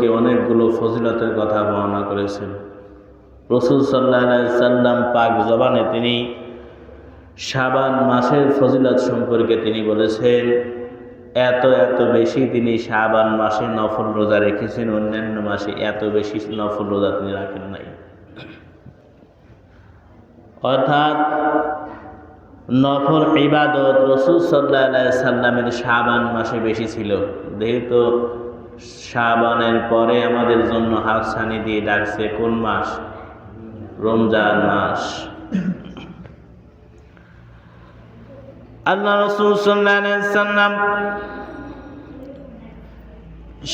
সম্পর্কে অনেকগুলো ফজিলতের কথা বর্ণনা করেছেন। রসুল সাল্লাহ পাক জবানে তিনি শাবান মাসের ফজিলত সম্পর্কে তিনি বলেছেন, এত এত বেশি তিনি শাবান মাসে নফল রোজা রেখেছেন, অন্যান্য মাসে এত বেশি নফল রোজা তিনি রাখেন নাই। অর্থাৎ নফল ইবাদত রসুল সাল্লাহ সাল্লামের শাবান মাসে বেশি ছিল, যেহেতু শাবানের পরে আমাদের জন্য হাতছানি দিয়ে ডাকছে কোন মাস? রমজান মাস। আল্লাহ রসুল সাল্লাম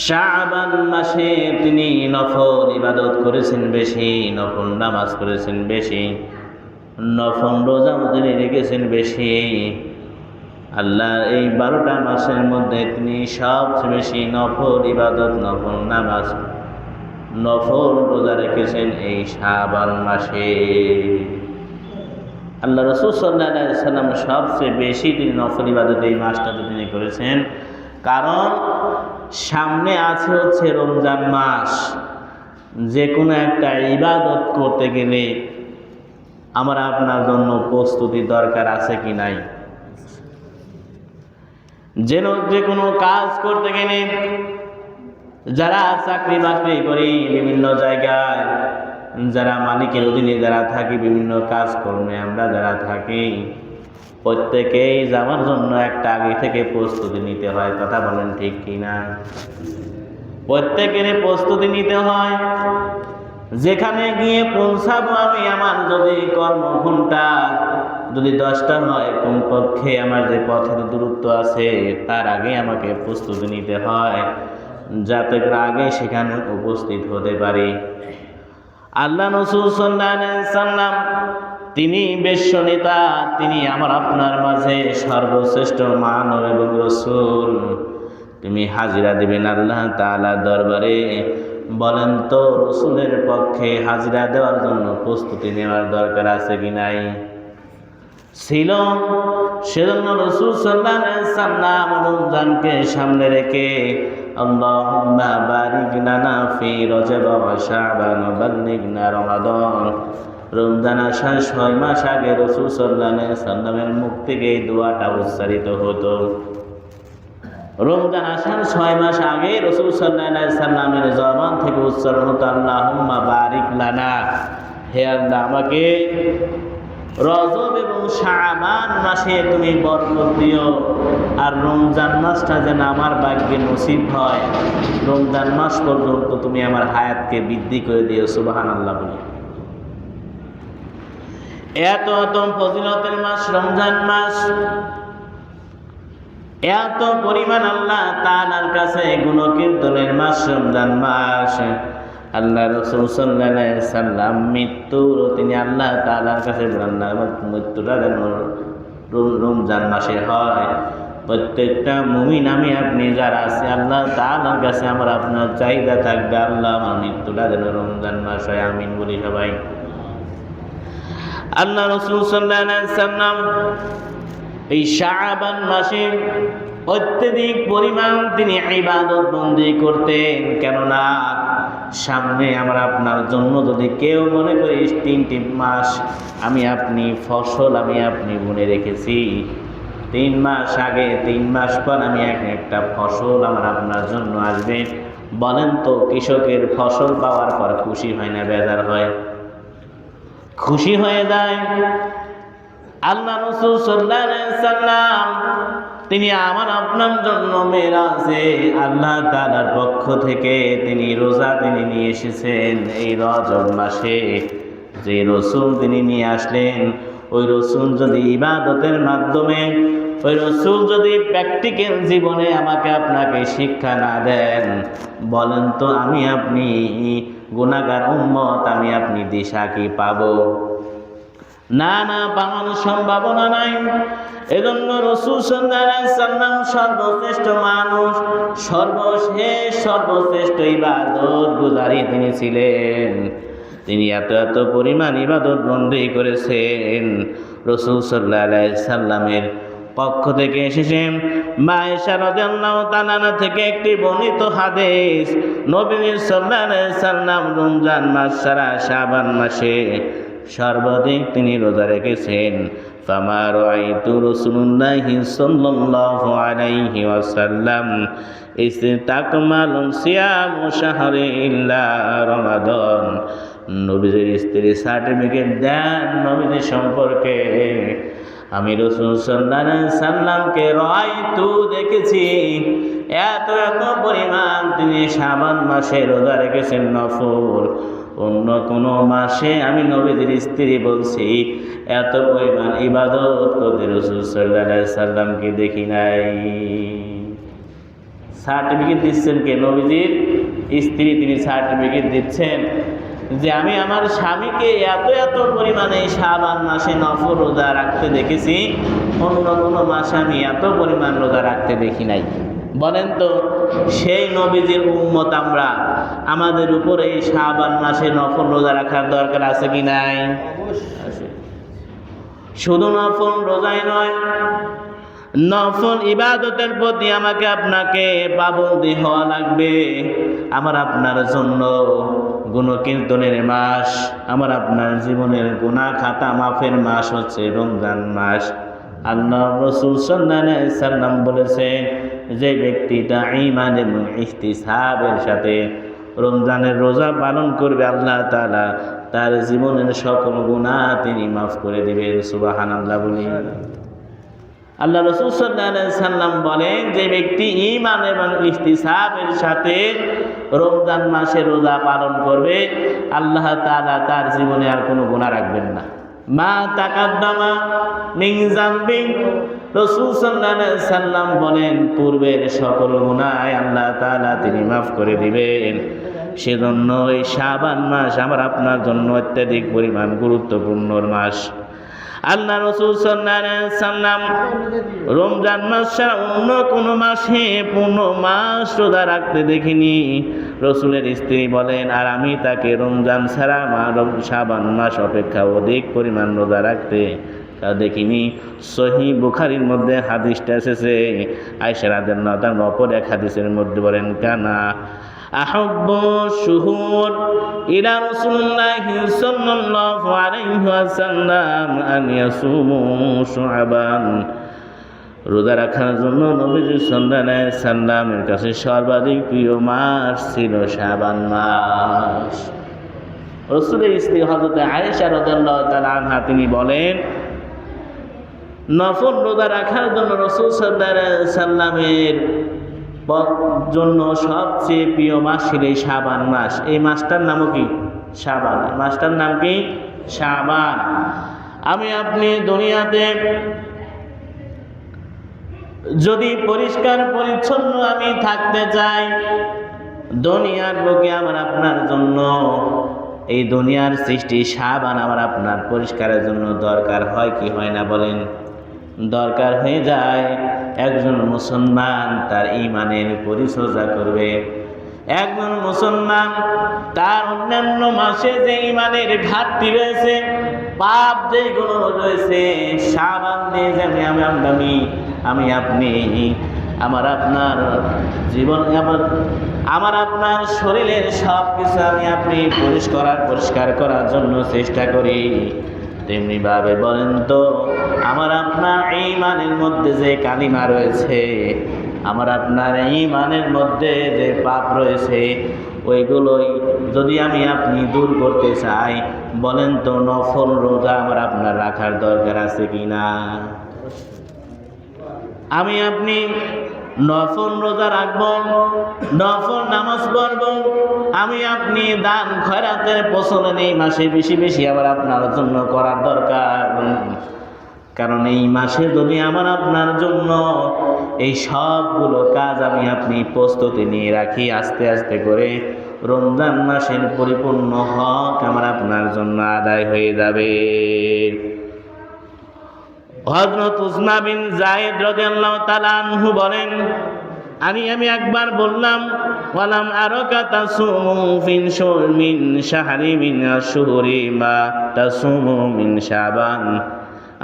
শাবান মাসে তিনি নফল ইবাদত করেছেন বেশি, নফল নামাজ করেছেন বেশি, নফল রোজা রেখেছেন বেশি। আল্লাহ এই বারোটা মাসের মধ্যে তিনি সবচেয়ে বেশি নফল ইবাদত, নফল নামাজ, নফল রোজা রেখেছেন এই শাবান মাসে। আল্লাহ রসুল সাল্লাহ সাল্লাম সবচেয়ে বেশি তিনি নফল ইবাদত এই মাসটাতে তিনি করেছেন। কারণ সামনে আছে হচ্ছে রমজান মাস। যে কোনো একটা ইবাদত করতে গেলে আমার আপনার জন্য প্রস্তুতি দরকার আছে কি নাই? যেন যে কোনো কাজ করতে গেলে যারা চাকরি বাকরি করি বিভিন্ন জায়গায়, যারা মালিকের অধীনে যারা থাকি, বিভিন্ন কাজকর্মে আমরা যারা থাকি, প্রত্যেকেই যাওয়ার জন্য একটা আগে থেকে প্রস্তুতি নিতে হয়, কথা বলেন ঠিক কিনা? প্রত্যেকের প্রস্তুতি নিতে হয়। যেখানে গিয়ে পৌঁছাবো আমি আমার যদি কর্মঘণ্টা যদি দশটা হয়, কমপক্ষে আমার যে পথের দূরত্ব আছে, তার আগে আমাকে প্রস্তুতি নিতে হয়, যাতে করে আগে সেখানে উপস্থিত হতে পারি। আল্লাহ নসুল সাল্লাম, তিনি বিশ্ব নেতা তিনি আমার আপনার মাঝে সর্বশ্রেষ্ঠ মানব এবং রসুল। তুমি হাজিরা দিবেন আল্লাহ তালা দরবারে। বলেন তো, রসুলের পক্ষে হাজিরা দেওয়ার জন্য প্রস্তুতি নেওয়ার দরকার আছে কি নাই? ছিল। সেজন্য রসুল সাল্লাহ সাল্লাম রমজানকে সামনে রেখে লানা ফি রজব ওয়া শাবান ওয়া বাল্লিগনা রমাদান। রমজান আসার ছয় মাস আগে রসুল সাল্লাহ সাল্লামের মুখ থেকে এই দোয়াটা উচ্চারিত হতো। রমজান আসার ছয় মাস আগে রসুল সাল্লাহ সাল্লামের জবান থেকে উচ্চারণ হতো আল্লাহুম্মা বারিক লানা। হে আল্লাহ, আমাকে রজব এবং শাবান মাসে তুমি বরকত দিও। আর রমজান মাসটা যেন আমার ভাগ্যে নসিব হয়। রমজান মাস পর্যন্ত তুমি আমার হায়াতকে বৃদ্ধি করে দিও সুবাহান আল্লাহ বলি। এত এত ফজিলতের মাস, রমজান মাস এত পরিমাণ আল্লাহ তালার কাছে গুণকীর্তনের মাস রমজান মাস। আল্লাহ রসুল সাল্লাম মৃত্যুর তিনি আল্লাহ তালার কাছে মৃত্যুটা যেন রমজান মাসে হয়। প্রত্যেকটা মুমিন আমি, আপনি যারা আছে, আল্লাহ তালার কাছে আমার আপনার চাহিদা থাকবে, আল্লাহ আমার মৃত্যুটা যেন রমজান মাস হয়, আমিন বলি সবাই। আল্লাহ রসুল সাল্লাহ এই শাহবান মাসে অত্যধিক পরিমাণ তিনি ইবাদত বন্দি করতেন। কেননা সামনে আমার আপনার জন্য যদি কেউ মনে করি তিনটি মাস আমি আপনি ফসল, আমি আপনি বুনে রেখেছি, তিন মাস আগে, তিন মাস পর আমি এক একটা ফসল আমার আপনার জন্য আসবে। বলেন তো, কৃষকের ফসল পাওয়ার পর খুশি হয় না, বেজার হয়? খুশি হয়ে যায়? আল্লাহ রসুল সাল্লাম, তিনি আমার আপনার জন্য মেরাজে আল্লাহ তালার পক্ষ থেকে তিনি রোজা তিনি নিয়ে এসেছেন এই রজব মাসে। যে রসুল তিনি নিয়ে আসলেন, ওই রসুল যদি ইবাদতের মাধ্যমে, ওই রসুল যদি প্র্যাকটিক্যাল জীবনে আমাকে আপনাকে শিক্ষা না দেন, বলেন তো আমি আপনি গুণাগার উম্মত, আমি আপনি দিশা কি পাবো? না না পাওয়ার সম্ভাবনা নাই। এজন্য রসুল সাল্লাম সর্বশ্রেষ্ঠ মানুষ, সর্বশেষ, সর্বশ্রেষ্ঠ ইবাদত গুজারি তিনি ছিলেন। তিনি এত এত পরিমাণ ইবাদত বন্দী করেছেন। রসুল সাল্লাহ সাল্লামের পক্ষ থেকে এসেছেন মায়েশা রাদিয়াল্লাহু থেকে একটি বর্ণিত হাদিস। নবী সাল্লাল্লাহু আলাইহি সাল্লাম রমজান মাস সারা শাবান মাসে সর্বাধিক তিনি রোজা রেখেছেন। ফামা রাআইতু রাসূলুল্লাহি সাল্লাল্লাহু আলাইহি ওয়াসাল্লাম। ইস্তাকমালু সিয়াম শাহরি ইল্লা রমাদান। নবীজির স্ত্রী সার্টিফিকেট দেন নবীজি সম্পর্কে। আমি রসুল সাল্লাহ সাল্লামকে রয়তু দেখেছি। এত এত পরিমাণ তিনি সাবান মাসে রোজা রেখেছেন নফল। অন্য কোনো মাসে আমি নবীদের স্ত্রী বলছি, এত পরিমাণ ইবাদত করতে রসুল সাল্লাহ সাল্লামকে দেখি নাই। সার্টিফিকেট দিচ্ছেন কে নবীজির? স্ত্রী তিনি সার্টিফিকেট দিচ্ছেন। যে আমি আমার স্বামীকে এত এত পরিমাণে শাবান মাসে নফর রোজা রাখতে দেখেছি অন্য কোনো মাসে আমি এত পরিমাণ রোজা রাখতে দেখি নাই। বলেন তো সেই নবীজির উম্মত আমরা আমাদের উপরে এই শাবান মাসে নফল রোজা রাখার দরকার আছে কি নাই? শুধু নফল রোজাই নয় নফল ইবাদতের প্রতি আমাকে আপনাকে পাবন্দি হওয়া লাগবে। আমার আপনার জন্য গুণকীর্তনের মাস, আমার আপনার জীবনের গুণা খাতা মাফের মাস হচ্ছে রমজান মাস। আল্লাহ রসুল সাল্লাম বলেছে যে ব্যক্তিটা ইমান এবং ইহতিসাবের সাথে রমজানের রোজা পালন করবে, আল্লাহ তাআলা তার জীবনের সকল গুণা তিনি মাফ করে দেবেন। সুবাহান আল্লাহ বলি। আল্লাহ রসুল সাল্লাম বলেন যে ব্যক্তি ইমান এবং ইস্তিসাবের সাথে রমজান মাসে রোজা পালন করবে, আল্লাহ তাআলা তার জীবনে আর কোনো গুণা রাখবেন না। মা তাকাদ্দামা মিন জামবি রসুল সাল্লাম বলেন, পূর্বের সকল গুনাহ আল্লাহ তাআলা তিনি মাফ করে দিবেন। সেজন্য এই শাবান মাস আমার আপনার জন্য অত্যাধিক পরিমাণ গুরুত্বপূর্ণ মাস। আল্লাহ রসুল সাল্লাম রমজান মাস ছাড়া অন্য কোনো মাসে পূর্ণ মাস রোজা রাখতে দেখিনি। রসুলের স্ত্রী বলেন, আর আমি তাকে রমজান ছাড়া মা শাবান মাস অপেক্ষা অধিক পরিমাণ রোজা রাখতে তা দেখিনি। সহি বুখারির মধ্যে হাদিসটা এসেছে। আয়সা রাদের নতার অপর এক হাদিসের মধ্যে বলেন, কানা أحب الشهور إلى رسول الله صلى الله عليه وسلم أن يصوموا شعبان রোজা রাখার জন্য নবীজি সাল্লাহ সাল্লামের কাছে সর্বাধিক প্রিয় মাস ছিল শাবান মাস রসুলের স্ত্রী হজরত আয়েশা রদাল্লাহ তালা আনহা তিনি বলেন নফল রোজা রাখার জন্য রসুল সাল্লাহ সাল্লামের ব- জন্য সবচেয়ে প্রিয় মাস ছিল এই শাবান মাস। এই মাসটার নামও কি? এই মাসটার নাম কি? শাবান। আমি আপনি দুনিয়াতে যদি পরিষ্কার পরিচ্ছন্ন আমি থাকতে চাই, দুনিয়ার বুকে আমার আপনার জন্য, এই দুনিয়ার সৃষ্টি সাবান আমার আপনার পরিষ্কারের জন্য দরকার হয় কি হয় না বলেন? দরকার হয়ে যায়। একজন মুসলমান তার ইমানের পরিচর্যা করবে। একজন মুসলমান তার অন্যান্য মাসে যে ইমানের ঘাটতি রয়েছে, পাপ যেগুলো রয়েছে, সাবান দিয়ে আমি আমি আমি আপনি, আমার আপনার জীবন, আমার আমার আপনার শরীরের সব কিছু আমি আপনি পরিষ্কার পরিষ্কার করার জন্য চেষ্টা করি। তেমনিভাবে বলেন তো, আমার আপনার এই মানের মধ্যে যে কালিমা রয়েছে, আমার আপনার এই মানের মধ্যে যে পাপ রয়েছে ওইগুলোই যদি আমি আপনি দূর করতে চাই, বলেন তো নফল রোজা আমার আপনার রাখার দরকার আছে কি না আমি আপনি নফল রোজা রাখব, নফল নামাজ পড়ব। আমি আপনি দান খয়রাতের প্রচলন এই মাসে বেশি বেশি আবার আপনার জন্য করার দরকার। কারণ এই মাসে যদি আমার আপনার জন্য এই সবগুলো কাজ আমি আপনি প্রস্তুতি নিয়ে রাখি, আস্তে আস্তে করে রমজান মাসের পরিপূর্ণ হক আমার আপনার জন্য আদায় হয়ে যাবে। হজরত উসমা বিন জায়েদ রাদিয়াল্লাহু তাআলা আনহু বলেন আমি আমি একবার বললাম, ওয়ালাম আরকা তাসুমু ফিন শুর মিন শাহরি মিন আশুহুরি মা তাসুমু মিন শাবান।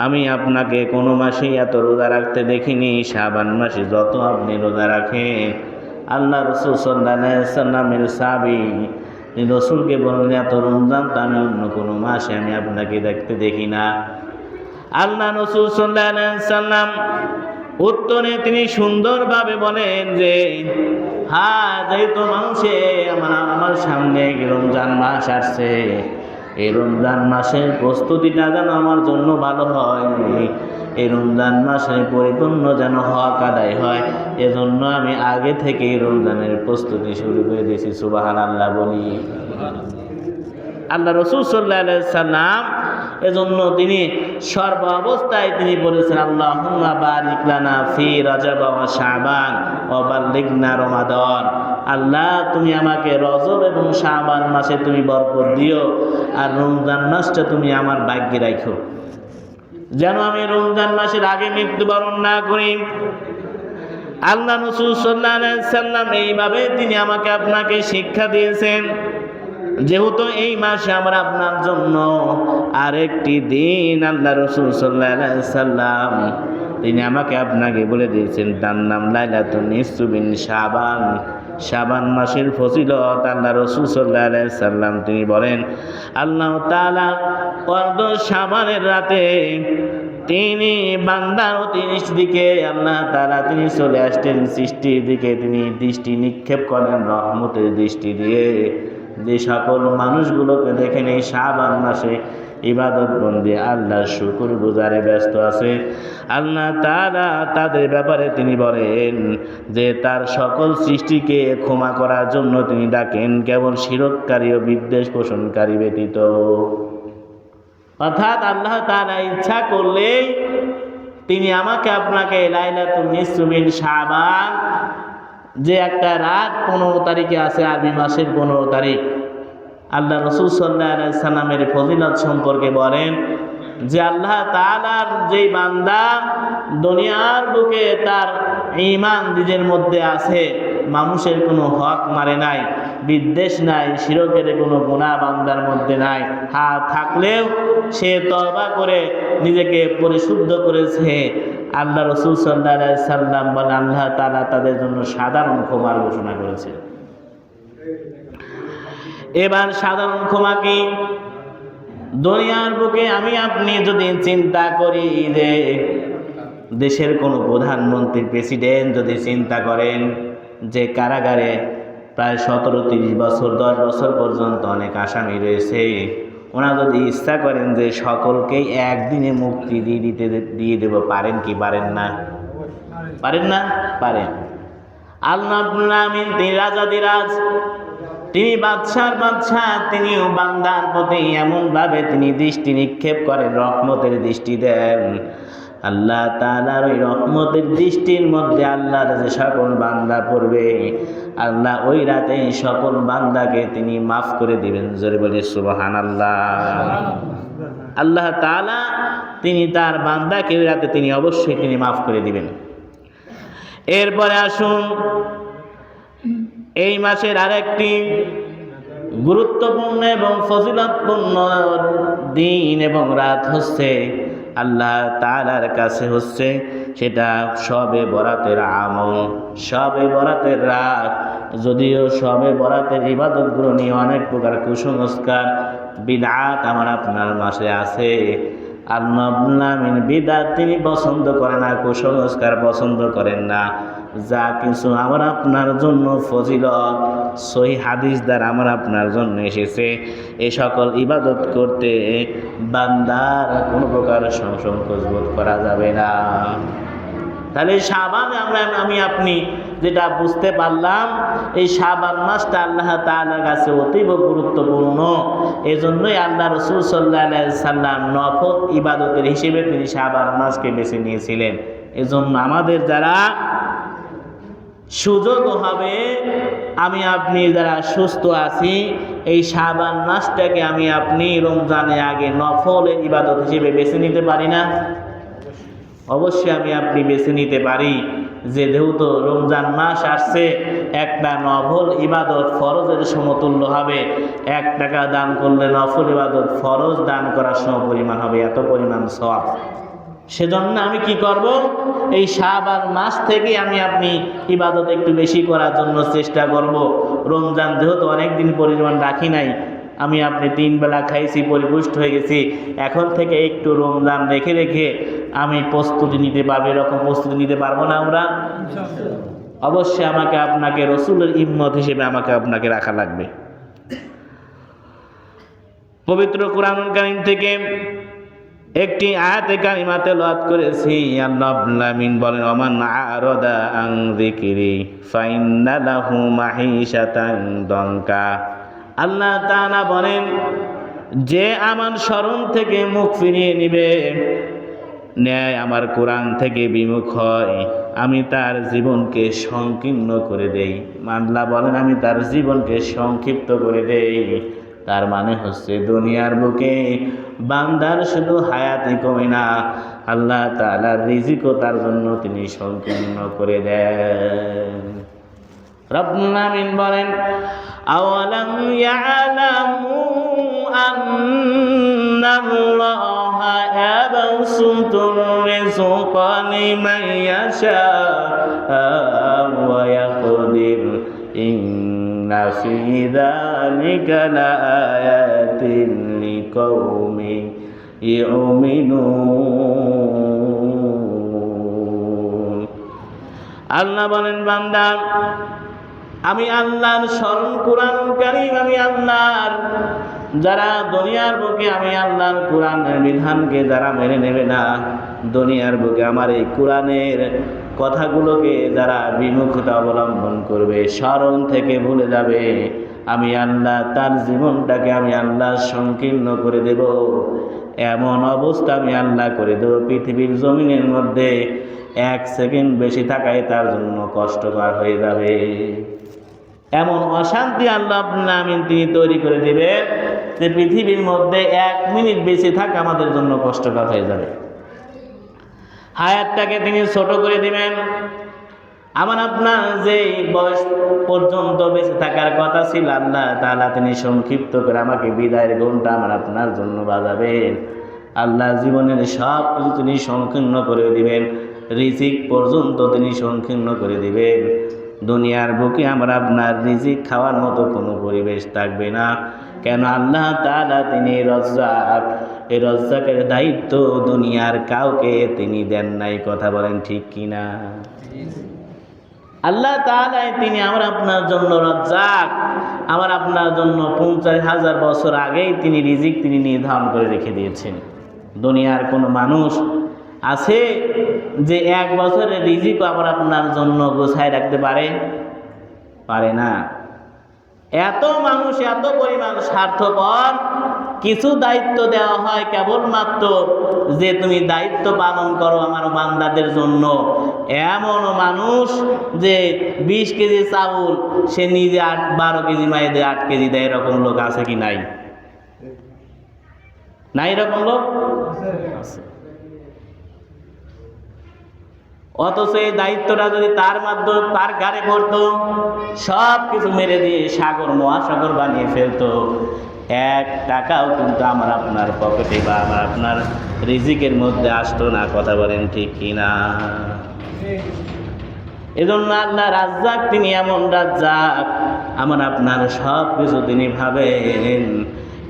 আমি আপনাকে কোনো মাসেই এত রোজা রাখতে দেখিনি, শাবান মাসে যত আপনি রোজা রাখেন। আল্লাহ রসুল সাল্লামের সাবি রসুলকে বললেন, এত রমজান তো আমি অন্য কোনো মাসে আমি আপনাকে দেখতে দেখি না। আল্লাহ রসুল সাল্লাম উত্তরে তিনি সুন্দরভাবে বলেন যে হ্যাঁ যেহেতু মানুষে আমার আমার সামনে রমজান মাস আসছে, এই রমজান মাসের প্রস্তুতিটা যেন আমার জন্য ভালো হয়, এই রমজান মাসে পরিপূর্ণ যেন হক আদায় হয়, এজন্য আমি আগে থেকে রমজানের প্রস্তুতি শুরু করে দিয়েছি সুবাহান আল্লাহ বলি। আল্লাহ রসুল সাল্লাহ সাল্লাম এজন্য তিনি সর্ব অবস্থায় তিনি বলেছেন আল্লাহ বারিকলানা ফি রজব ওয়া শাবান ও বাল্লিগনা রমাদন। আল্লাহ, তুমি আমাকে রজব এবং শাবান মাসে তুমি বরকত দিও আর রমজান মাসটা তুমি আমার ভাগ্যে রাখো। যেন আমি রমজান মাসের আগে মৃত্যুবরণ না করি। আল্লাহ রসুল সাল্লাহ সাল্লাম এইভাবে তিনি আমাকে আপনাকে শিক্ষা দিয়েছেন। যেহেতু এই মাসে আমরা আপনার জন্য আরেকটি দিন, আল্লাহ রসুল সাল্লাহ সাল্লাম, তিনি আমাকে আপনাকে বলে দিয়েছেন, তার নাম লাইলাতুন নিসুবিন শাবান। শাবান মাসের ফজিলত, আল্লাহ রসুল সাল্লাহ সাল্লাম, তিনি বলেন, আল্লাহ তালা অর্ধ রাতে তিনি বান্দার তিরিশ দিকে, আল্লাহ তালা তিনি চলে আসতেন, সৃষ্টির দিকে তিনি দৃষ্টি নিক্ষেপ করেন, রহমতের দৃষ্টি দিয়ে। যে সকল মানুষগুলোকে দেখেন এই শাবান মাসে ইবাদত বন্দি আল্লাহ শুকুর গুজারে ব্যস্ত আছে। আল্লাহ তারা তাদের ব্যাপারে তিনি বলেন যে, তার সকল সৃষ্টিকে ক্ষমা করার জন্য তিনি ডাকেন কেবল শিরককারী ও বিদ্বেষ পোষণকারী ব্যতীত। অর্থাৎ আল্লাহ তারা ইচ্ছা করলেই তিনি আমাকে, আপনাকে লাইলাতুল নিসুমিন শাবান যে একটা রাত পনেরো তারিখে আছে, আরবি মাসের পনেরো তারিখ। আল্লাহ রসুল সাল্লাহ সাল্লামের ফজিলত সম্পর্কে বলেন যে আল্লাহ তালার যেই বান্দা দুনিয়ার বুকে তার ইমান নিজের মধ্যে আছে মানুষের কোনো হক মারে নাই, বিদ্বেষ নাই, শিরকের কোনো গুণা বান্দার মধ্যে নাই। হা থাকলেও সে তবা করে নিজেকে পরিশুদ্ধ করেছে। আল্লাহ রসুল সাল্লাহ সাল্লাম বলে আল্লাহ তালা তাদের জন্য সাধারণ ক্ষমার ঘোষণা করেছে এবার সাধারণ ক্ষমা কি? দুনিয়ার বুকে আমি আপনি যদি চিন্তা করি যে দেশের কোনো প্রধানমন্ত্রী প্রেসিডেন্ট যদি চিন্তা করেন যে কারাগারে প্রায় সতেরো তিরিশ বছর, দশ বছর পর্যন্ত অনেক আসামি রয়েছে। ওনারা যদি ইচ্ছা করেন যে সকলকেই একদিনে মুক্তি দিয়ে দিতে, দিয়ে দেবো, পারেন কি পারেন না? পারেন না? পারেন। আল্লাহ আমিন তিনি রাজা দিরাজ, তিনি বাদশার বাদশাহ, তিনিও বান্দার প্রতি এমনভাবে তিনি দৃষ্টি নিক্ষেপ করেন, রহমতের দৃষ্টি দেন। আল্লাহ তালার ওই রহমতের দৃষ্টির মধ্যে আল্লাহর যে সকল বান্দা পড়বে, আল্লাহ ওই রাতে সকল বান্দাকে তিনি মাফ করে দিবেন। জোরে বলে সুবহান আল্লাহ আল্লাহ তালা তিনি তার বান্দাকে ওই রাতে তিনি অবশ্যই তিনি মাফ করে দিবেন। এরপরে আসুন, এই মাসের আরেকটি গুরুত্বপূর্ণ এবং ফজিলতপূর্ণ দিন এবং রাত হচ্ছে আল্লাহ তালার কাছে হচ্ছে সেটা সবে বরাতের আমল। সবে বরাতের রাগ যদিও সবে বরাতের ইবাদতগুলো নিয়ে অনেক প্রকার কুসংস্কার বিদাত আমার আপনার মাসে আছে। আর নবনামিন বিদাত তিনি পছন্দ করেন না, কুসংস্কার পছন্দ করেন না। যা কিছু আমার আপনার জন্য ফজিলত, সহি হাদিস দ্বারা আমার আপনার জন্য এসেছে। এ সকল ইবাদত করতে বান্দার কোনো প্রকার সংসংকোচ বোধ করা যাবে না। তাহলে সাবানে আমরা আমি আপনি যেটা বুঝতে পারলাম, এই সাবান মাসটা আল্লাহ তাআলার কাছে অতীব গুরুত্বপূর্ণ। এজন্যই আল্লাহ রসুল সাল্লাহ সাল্লাম নফত ইবাদতের হিসেবে তিনি সাবান মাসকে বেছে নিয়েছিলেন। এজন্য আমাদের যারা সুযোগ হবে, আমি আপনি যারা সুস্থ আছি, এই সাবান মাসটাকে আমি আপনি রমজানে আগে নফলের ইবাদত হিসেবে বেছে নিতে পারি না। অবশ্যই আমি আপনি বেছে নিতে পারি, যে যেহেতু রমজান মাস আসছে, একটা নফল ইবাদত ফরজের সমতুল্য হবে, এক টাকা দান করলে নফল ইবাদত ফরজ দান করার সম পরিমাণ হবে, এত পরিমাণ সব সেজন্য আমি কি করব? এই শাবান মাস থেকে আমি আপনি ইবাদত একটু বেশি করার জন্য চেষ্টা করব। রমজান যেহেতু অনেক দিন পরিমাণ রাখি নাই, আমি আপনি তিন বেলা খাইছি, পরিপুষ্ট হয়ে গেছি। এখন থেকে একটু রমজান রেখে রেখে আমি প্রস্তুতি নিতে পারব, এরকম প্রস্তুতি নিতে পারব না আমরা? অবশ্যই আমাকে আপনাকে রসুলের ইম্মত হিসেবে আমাকে আপনাকে রাখা লাগবে। পবিত্র কোরআন কারিম থেকে একটি আয়াতে কারিমা তেলাওয়াত করেছি, আল্লাহ রাব্বুল বলেন, ওমান আরদা আন যিকরি ফাইন্না লাহু মাহিশাতান দঙ্কা আল্লাহ তাআলা বলেন, যে আমার স্মরণ থেকে মুখ ফিরিয়ে নিবে, ন্যায় আমার কোরআন থেকে বিমুখ হয়। আমি তার জীবনকে সংকীর্ণ করে দেই। মানলা বলেন, আমি তার জীবনকে সংক্ষিপ্ত করে দেই। তার মানে হচ্ছে দুনিয়ার বুকে বান্দার শুধু হায়াতি কমে না, আল্লাহ তালার রিজিকও তার জন্য তিনি সংকীর্ণ করে দেন। রব্বুল আমিন বলেন, আওয়ালাম ইয়ালামু আন্নাল্লাহা ইয়াবসুতুর রিজqa লিমান ইয়াশা'u ওয়া ইয়াকদির যালিকা লাআয়াতিন লিকাউমিন ইউমিনুন আল্লাহ বলেন বান্দা আমি আল্লাহর স্মরণ কোরআন কারিম আমি আল্লাহর যারা দুনিয়ার বুকে আমি আল্লাহর কোরআনের বিধানকে যারা মেনে নেবে না, দুনিয়ার বুকে আমার এই কোরআনের কথাগুলোকে যারা বিমুখতা অবলম্বন করবে, স্মরণ থেকে ভুলে যাবে, আমি আল্লাহ তার জীবনটাকে আমি আল্লাহ সংকীর্ণ করে দেব। এমন অবস্থা আমি আল্লাহ করে দেব, পৃথিবীর জমিনের মধ্যে এক সেকেন্ড বেশি থাকায় তার জন্য কষ্টকর হয়ে যাবে। এমন অশান্তি আল্লাহ আমিন তিনি তৈরি করে দিবেন যে পৃথিবীর মধ্যে এক মিনিট বেশি থাকা আমাদের জন্য কষ্টকর হয়ে যাবে। হায়াতটাকে তিনি ছোট করে দিবেন। আমার আপনার যে বয়স পর্যন্ত বেঁচে থাকার কথা ছিল, আল্লাহ তাহলে তিনি সংক্ষিপ্ত করে আমাকে বিদায়ের ঘণ্টা আমার আপনার জন্য বাজাবেন। আল্লাহ জীবনের সব কিছু তিনি সংকীর্ণ করে দিবেন। রিজিক পর্যন্ত তিনি সংকীর্ণ করে দিবেন। দুনিয়ার বুকে আমার আপনার রিজিক খাওয়ার মতো কোনো পরিবেশ থাকবে না। কেন আল্লাহ তাআলা তিনি রজ্জাক? এই রজ্জাকের দায়িত্ব দুনিয়ার কাউকে তিনি দেন নাই, কথা বলেন ঠিক কিনা? আল্লাহ তাআলাই তিনি আমার আপনার জন্য রজ্জাক। আমার আপনার জন্য পঞ্চাশ হাজার বছর আগেই তিনি রিজিক তিনি নির্ধারণ করে রেখে দিয়েছেন। দুনিয়ার কোনো মানুষ আছে যে এক বছরের রিজিক আবার আপনার জন্য গোছায় রাখতে পারে? পারে না। এত মানুষ, এত পরিমাণ স্বার্থপর, কিছু দায়িত্ব দেওয়া হয় কেবলমাত্র যে তুমি দায়িত্ব পালন করো আমার বান্দাদের জন্য। এমন মানুষ যে বিশ কেজি চাউল সে নিজে আট, বারো কেজি মায়ে দেয়, আট কেজি দেয়, এরকম লোক আছে কি নাই? নাই এরকম লোক? আছে। অথচ এই দায়িত্বটা যদি তার মাধ্যমে, তার ঘাড়ে পড়তো সব কিছু মেরে দিয়ে সাগর, মহাসাগর বানিয়ে ফেলতো। এক টাকাও কিন্তু আমার আপনার পকেটে বা আমার আপনার রিজিকের মধ্যে আসতো না, কথা বলেন ঠিক কিনা? এজন্য আল্লাহ রাজ্জাক, তিনি এমন রাজ্জাক, আমার আপনার সব কিছু তিনি ভাবেন।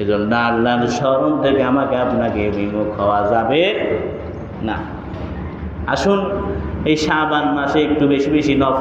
এজন্য আল্লাহর স্মরণ থেকে আমাকে আপনাকে বিমুখ হওয়া যাবে না। আসুন এই শাবান মাসে একটু বেশি বেশি নফল